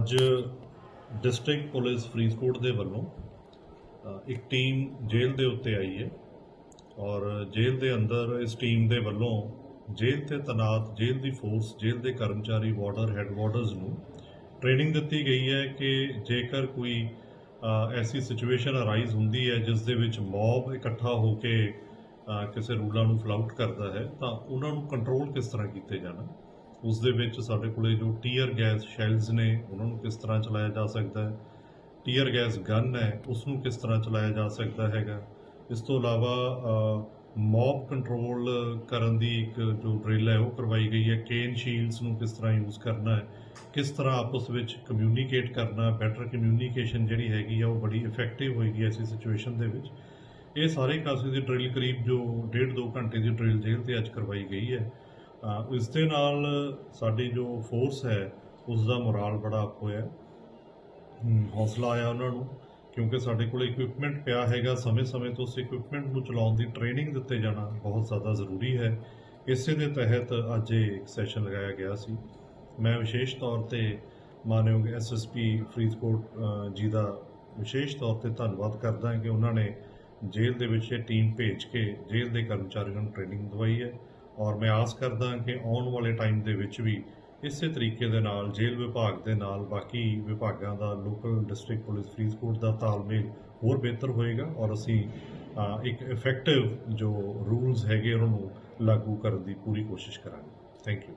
ਅੱਜ district police Faridkot ਦੇ ਵੱਲੋਂ ਇੱਕ ਟੀਮ ਜੇਲ੍ਹ ਦੇ ਉੱਤੇ ਆਈ ਹੈ ਔਰ ਜੇਲ੍ਹ ਦੇ ਅੰਦਰ ਇਸ ਟੀਮ ਦੇ ਵੱਲੋਂ ਜੇਲ੍ਹ ਤੇ ਤੈਨਾਤ, ਜੇਲ੍ਹ ਦੀ ਫੋਰਸ, ਜੇਲ੍ਹ ਦੇ ਕਰਮਚਾਰੀ, ਵਾਰਡਰ ਹੈੱਡ ਵਾਰਡਰਸ ਨੂੰ ਟ੍ਰੇਨਿੰਗ ਦਿੱਤੀ ਗਈ ਹੈ ਕਿ ਜੇਕਰ ਕੋਈ ਐਸੀ ਸਿਚੁਏਸ਼ਨ ਅਰਾਈਜ਼ ਹੁੰਦੀ ਹੈ ਜਿਸ ਦੇ ਵਿੱਚ ਮੌਬ ਇਕੱਠਾ ਹੋ ਕੇ ਕਿਸੇ ਰੂਲਾਂ ਨੂੰ ਫਲਾਊਟ ਕਰਦਾ ਹੈ, ਤਾਂ ਉਹਨਾਂ ਨੂੰ ਕੰਟਰੋਲ ਕਿਸ ਤਰ੍ਹਾਂ ਕੀਤੇ ਜਾਣਾ? ਉਸ ਦੇ ਵਿੱਚ ਸਾਡੇ ਕੋਲੇ ਜੋ ਟੀਅਰ ਗੈਸ ਸ਼ੈਲਸ ਨੇ, ਉਹਨਾਂ ਨੂੰ ਕਿਸ ਤਰ੍ਹਾਂ ਚਲਾਇਆ ਜਾ ਸਕਦਾ ਹੈ? ਟੀਅਰ ਗੈਸ ਗਨ ਹੈ, ਉਸ ਨੂੰ ਕਿਸ ਤਰ੍ਹਾਂ ਚਲਾਇਆ ਜਾ ਸਕਦਾ ਹੈਗਾ? ਇਸ ਤੋਂ ਇਲਾਵਾ ਮੌਬ ਕੰਟਰੋਲ ਕਰਨ ਦੀ ਇੱਕ ਜੋ ਡਰਿਲ ਹੈ, ਉਹ ਕਰਵਾਈ ਗਈ ਹੈ। ਕੇਨ ਸ਼ੀਲਡਸ ਨੂੰ ਕਿਸ ਤਰ੍ਹਾਂ ਯੂਜ਼ ਕਰਨਾ ਹੈ? ਕਿਸ ਤਰ੍ਹਾਂ ਆਪਸ ਵਿੱਚ ਕਮਿਊਨੀਕੇਟ ਕਰਨਾ ਬੈਟਰ ਕਮਿਊਨੀਕੇਸ਼ਨ ਜਿਹੜੀ ਹੈਗੀ ਆ, ਉਹ ਬੜੀ ਇਫੈਕਟਿਵ ਹੋਏਗੀ ਐਸੀ ਸਿਚੁਏਸ਼ਨ ਦੇ ਵਿੱਚ। ਇਹ ਸਾਰੇ ਕਾਸੇ ਦੀ ਡਰਿਲ ਕਰੀਬ ਜੋ ਡੇਢ ਦੋ ਘੰਟੇ ਦੀ ਡਰਿਲ ਜੇਲ੍ਹ ਤੇ ਅੱਜ ਕਰਵਾਈ ਗਈ ਹੈ। ਇਸ ਦੇ ਨਾਲ ਸਾਡੀ ਜੋ ਫੋਰਸ ਹੈ ਉਸ ਦਾ ਮੋਰਾਲ ਬੜਾ ਅਪ ਹੋਇਆ। ਹਮ, ਹੌਸਲਾ ਆਇਆ ਉਹਨਾਂ ਨੂੰ ਕਿਉਂਕਿ ਸਾਡੇ ਕੋਲ ਇਕਵਿਪਮੈਂਟ ਪਿਆ ਹੈਗਾ ਸਮੇਂ-ਸਮੇਂ ਤੋਂ ਉਸ ਇਕਵਿਪਮੈਂਟ ਨੂੰ ਚਲਾਉਣ ਦੀ ਟ੍ਰੇਨਿੰਗ ਦਿੱਤੇ ਜਾਣਾ ਬਹੁਤ ਜ਼ਿਆਦਾ ਜ਼ਰੂਰੀ ਹੈ। ਇਸੇ ਦੇ ਤਹਿਤ ਅੱਜ ਇਹ ਇੱਕ ਸੈਸ਼ਨ ਲਗਾਇਆ ਗਿਆ ਸੀ। ਮੈਂ ਵਿਸ਼ੇਸ਼ ਤੌਰ ਤੇ ਮਾਨਯੋਗ ਐਸਐਸਪੀ ਫਰੀਦਕੋਟ ਜੀ ਦਾ ਵਿਸ਼ੇਸ਼ ਤੌਰ ਤੇ ਧੰਨਵਾਦ ਕਰਦਾ ਹਾਂ ਕਿ ਉਹਨਾਂ ਨੇ ਜੇਲ੍ਹ ਦੇ ਵਿੱਚ ਇਹ ਟੀਮ ਭੇਜ ਕੇ ਜੇਲ੍ਹ ਦੇ ਕਰਮਚਾਰੀਆਂ ਨੂੰ ਟ੍ਰੇਨਿੰਗ ਦਵਾਈ ਹੈ। ਔਰ ਮੈਂ ਆਸ ਕਰਦਾ ਕਿ ਆਉਣ ਵਾਲੇ ਟਾਈਮ ਦੇ ਵਿੱਚ ਵੀ ਇਸੇ ਤਰੀਕੇ ਦੇ ਨਾਲ ਜੇਲ੍ਹ ਵਿਭਾਗ ਦੇ ਨਾਲ ਬਾਕੀ ਵਿਭਾਗਾਂ ਦਾ ਲੋਕਲ ਡਿਸਟ੍ਰਿਕਟ ਪੁਲਿਸ ਫਰੀਦਕੋਟ ਦਾ ਤਾਲਮੇਲ ਹੋਰ ਬਿਹਤਰ ਹੋਏਗਾ ਔਰ ਅਸੀਂ ਇੱਕ ਇਫੈਕਟਿਵ ਜੋ ਰੂਲਸ ਹੈਗੇ ਉਹਨਾਂ ਨੂੰ ਲਾਗੂ ਕਰਨ ਦੀ ਪੂਰੀ ਕੋਸ਼ਿਸ਼ ਕਰਾਂਗੇ। Thank you